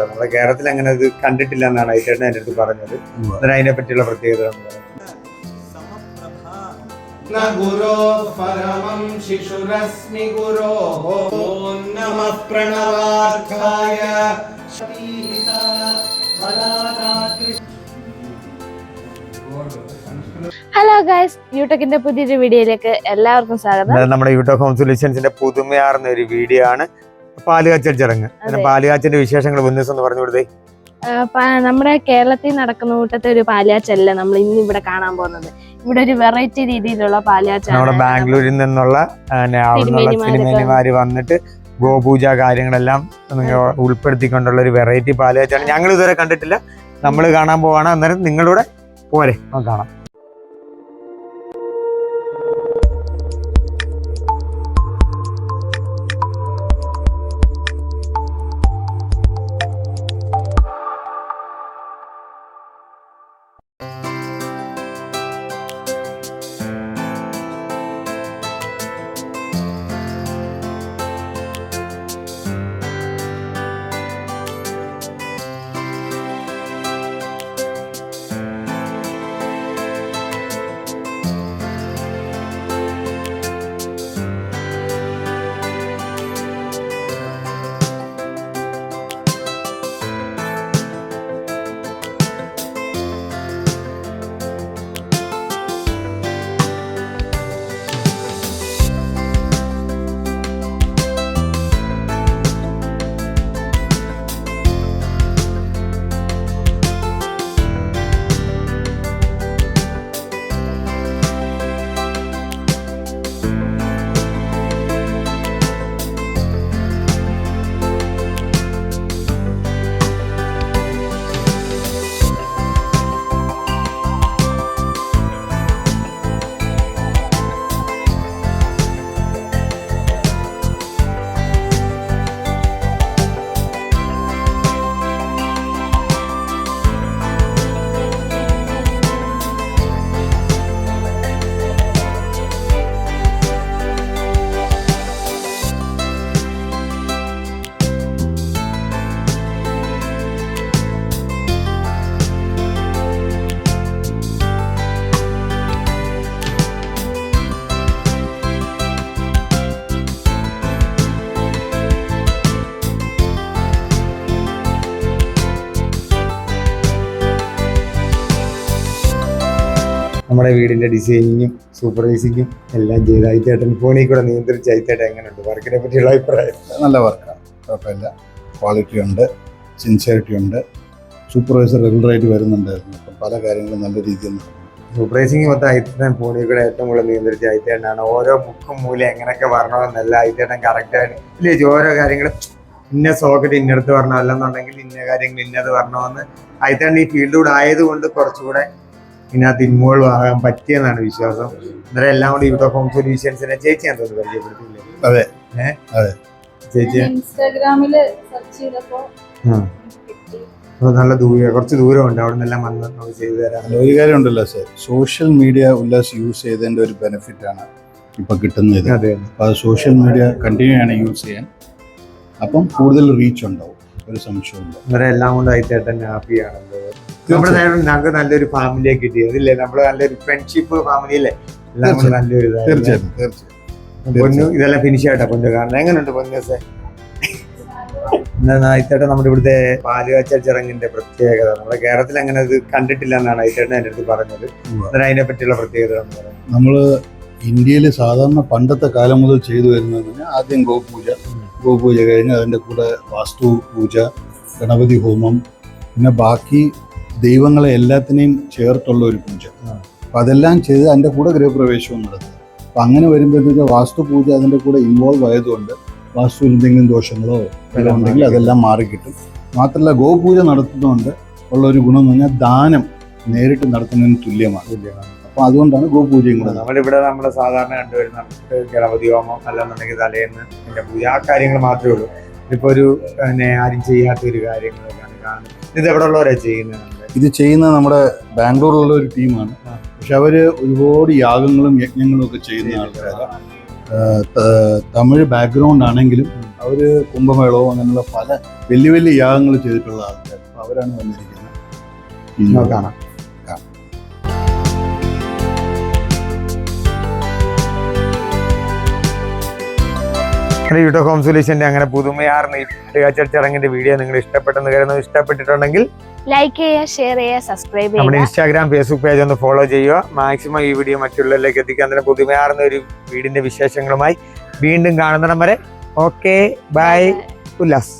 നമ്മുടെ കേരളത്തിൽ അങ്ങനെ ഇത് കണ്ടിട്ടില്ല എന്നാണ് ഐറ്റേട്ടൻ എൻ്റെ അടുത്ത് പറഞ്ഞത് അന്നേരം അതിനെ പറ്റിയുള്ള പ്രത്യേകത എന്ന് പറയുന്നത്. न गुरो परमं शिशुरस्मि गुरोः ॐ नमः प्रणवार्थाय ഹലോ ഗൈസ് യൂട്യൂബിന്റെ പുതിയൊരു വീഡിയോയിലേക്ക് എല്ലാവർക്കും സ്വാഗതം അതായത് നമ്മുടെ യൂട്യൂബ് ഹോം സൊല്യൂഷൻസിന്റെ പുതുമയാർന്ന ഒരു വീഡിയോ ആണ് പാൽ കാച്ചൽ ചടങ്ങ് പാലുകാച്ചലിന്റെ. വിശേഷങ്ങൾ എന്ന് പറഞ്ഞു കൊടുത്തേ. നമ്മുടെ കേരളത്തിൽ നടക്കുന്ന കൂട്ടത്തെ ഒരു പാലുകാച്ചല്ല നമ്മൾ ഇന്ന് ഇവിടെ കാണാൻ പോകുന്നത്. ഇവിടെ ഒരു വെറൈറ്റി രീതിയിലുള്ള നമ്മുടെ പാലുകാച്ചാണ് ബാംഗ്ലൂരിൽ നിന്നുള്ള സിനിമേനിമാര് വന്നിട്ട് ഗോപൂജ കാര്യങ്ങളെല്ലാം ഉൾപ്പെടുത്തിക്കൊണ്ടുള്ള ഒരു വെറൈറ്റി പാലുകാച്ചാണ്. ഞങ്ങൾ ഇതുവരെ കണ്ടിട്ടില്ല. നമ്മൾ കാണാൻ പോവാണ്. അന്നേരം നിങ്ങളുടെ പോരെ. കാണാം. നമ്മുടെ വീടിന്റെ ഡിസൈനിങ്ങും സൂപ്പർവൈസിങ്ങും എല്ലാം ചെയ്ത് അയിത്തേട്ടൻ ഫോണിൽ കൂടെ നിയന്ത്രിച്ച് അയിത്തേട്ടൻ എങ്ങനെയുണ്ട്? വർക്കിനെ പറ്റിയുള്ള അഭിപ്രായം. നല്ല വർക്കാണ് കുഴപ്പമില്ല. ക്വാളിറ്റി ഉണ്ട്. സിൻസിയറിറ്റി ഉണ്ട്. സൂപ്പർവൈസർ റെഗുലറായിട്ട് വരുന്നുണ്ടായിരുന്നു അപ്പം പല കാര്യങ്ങളും നല്ല രീതിയിൽ സൂപ്പർവൈസിങ് മൊത്തം അയിത്തേട്ടൻ ഫോണിൽ കൂടെ ഏറ്റവും കൂടുതൽ നിയന്ത്രിച്ച അയിത്തേട്ടനാണ് ഓരോ ബുക്കും മൂലം എങ്ങനെയൊക്കെ വരണമെന്നല്ല അയിത്തേട്ടൻ കറക്റ്റായിട്ട് ഇല്ലേ ഓരോ കാര്യങ്ങളും ഇന്ന സോക്കറ്റ് ഇന്നടുത്ത് വരണം. അല്ലെന്നുണ്ടെങ്കിൽ ഇന്ന കാര്യങ്ങൾ ഇന്നത് വരണമെന്ന് അയിത്തേട്ടൻ ഈ ഫീൽഡിലൂടെ ആയതുകൊണ്ട് കുറച്ചുകൂടെ ഇതിനകത്ത് ഇൻവോൾവ് ആകാൻ പറ്റിയെന്നാണ് വിശ്വാസം. അന്നേരം എല്ലാം കൂടി യൂട്യൂബ് ഹോം സൊല്യൂഷൻസിനെ ചേച്ചി ഞാൻ തോന്നുന്നു പരിചയപ്പെടുത്തില്ലേ അതെ. ഏഹ് അതെ. ചേച്ചി? ഇൻസ്റ്റാഗ്രാമിൽ സെർച്ച് ചെയ്തപ്പോ. നല്ല ദൂരം കുറച്ച് ദൂരമുണ്ട്. അവിടെ നിന്നെല്ലാം വന്ന് നമുക്ക് ചെയ്തു തരാം. ഒരു കാര്യം ഉണ്ടല്ലോ sir. Social media Ullas use ചെയ്തതിന്റെ ഒരു ബെനിഫിറ്റ് ആണ് ഇപ്പൊ കിട്ടുന്നത്. അത് സോഷ്യൽ മീഡിയ കണ്ടിന്യൂ ആണ് യൂസ് ചെയ്യാൻ. അപ്പം കൂടുതൽ റീച്ച് ഉണ്ടാവും. ഒരു സംശയമില്ല ഉണ്ടാവും എല്ലാം കൊണ്ട് ആയിട്ടേട്ടൻ ഹാപ്പിയാണ് നമ്മുടെ നേരം ഞങ്ങൾക്ക് നല്ലൊരു ഫാമിലിയെ കിട്ടി അതില്ലേ നമ്മൾ നല്ലൊരു ഫ്രണ്ട്ഷിപ്പ് ഫാമിലി അല്ലേ എല്ലാം കൊണ്ട് നല്ലൊരു. തീർച്ചയായിട്ടും പൊന്നു ഇതെല്ലാം ഫിനിഷ് ആയിട്ടാ പൊന്നു? കാരണം എങ്ങനെയുണ്ട് പൊന്നൂസെ എന്നാ ഐത്തേട്ടൻ നമ്മുടെ ഇവിടുത്തെ പാലുകാച്ച ചടങ്ങിന്റെ പ്രത്യേകത. നമ്മുടെ കേരളത്തിൽ അങ്ങനെ ഇത് കണ്ടിട്ടില്ല എന്നാണ് ഐത്തേട്ടൻ എന്റെ അടുത്ത് പറഞ്ഞത്. അതിനെ പറ്റിയുള്ള പ്രത്യേകത നമ്മൾ ഇന്ത്യയിൽ സാധാരണ പണ്ടത്തെ കാലം മുതൽ ചെയ്തു വരുന്നത് ആദ്യം ഗോപൂജ. ഗോപൂജ കഴിഞ്ഞ് അതിന്റെ കൂടെ വാസ്തു പൂജ ഗണപതി ഹോമം പിന്നെ ബാക്കി ദൈവങ്ങളെ എല്ലാത്തിനെയും ചേർത്തുള്ള ഒരു പൂജ. അപ്പം അതെല്ലാം ചെയ്ത് അതിന്റെ കൂടെ ഗൃഹപ്രവേശവും നടത്തുക അപ്പം അങ്ങനെ വരുമ്പോഴത്തേക്ക് വാസ്തു പൂജ അതിന്റെ കൂടെ ഇൻവോൾവ് ആയതുകൊണ്ട് വാസ്തുവിൽ എന്തെങ്കിലും ദോഷങ്ങളോ എല്ലാം ഉണ്ടെങ്കിൽ അതെല്ലാം മാറിക്കിട്ടും. മാത്രമല്ല ഗോപൂജ നടത്തുന്നതുകൊണ്ട് ഉള്ള ഒരു ഗുണം എന്ന് പറഞ്ഞാൽ ദാനം നേരിട്ട് നടത്തുന്നതിന് തുല്യമാണ്. അപ്പം അതുകൊണ്ടാണ് ഗോപൂജയും കൂടെ നമ്മളിവിടെ നമ്മൾ സാധാരണ കണ്ടുവരുന്ന ഗണപതി ഹോമം അല്ലെന്നുണ്ടെങ്കിൽ തലേന്ന് പിന്നെ പൂജ. ആ കാര്യങ്ങൾ മാത്രമേ ഉള്ളൂ. ഇപ്പോൾ ഒരു പിന്നെ ആരും ചെയ്യാത്ത ഒരു കാര്യങ്ങളൊക്കെയാണ് കാണുന്നത്. ഇത് എവിടെ ഉള്ളവരാണ് ചെയ്യുന്നത്? ഇത് ചെയ്യുന്ന നമ്മുടെ ബാംഗ്ലൂരിലുള്ള ഒരു ടീമാണ്. പക്ഷെ അവർ ഒരുപാട് യാഗങ്ങളും യജ്ഞങ്ങളും ഒക്കെ ചെയ്യുന്ന ആൾക്കാരാണ് തമിഴ് ബാക്ക്ഗ്രൗണ്ട് ആണെങ്കിലും അവർ കുംഭമേളവും അങ്ങനെയുള്ള പല വലിയ വലിയ യാഗങ്ങൾ ചെയ്തിട്ടുള്ള ആൾക്കാർ അപ്പോൾ അവരാണ് വന്നിരിക്കുന്നത്. കാണാം. നമ്മുടെ യൂട്ടോ ഹോം സൊല്യൂഷന്റെ അങ്ങനെ പുതുമയാർന്ന ചടങ്ങിന്റെ വീഡിയോ നിങ്ങൾ ഇഷ്ടപ്പെട്ടെന്ന് കരുതുന്നു. ഇഷ്ടപ്പെട്ടിട്ടുണ്ടെങ്കിൽ ലൈക്ക് ചെയ്യുക ഷെയർ ചെയ്യുക സബ്സ്ക്രൈബ് ചെയ്യുക. നമ്മുടെ ഇൻസ്റ്റാഗ്രാം ഫേസ്ബുക്ക് പേജ് ഒന്ന് ഫോളോ ചെയ്യുക. മാക്സിമം ഈ വീഡിയോ മറ്റുള്ളവരിലേക്ക് എത്തിക്കാൻ തന്നെ പുതുമയാർന്ന ഒരു വീടിന്റെ വിശേഷങ്ങളുമായി വീണ്ടും കാണുന്നിടം വരെ. Okay bye Ullas.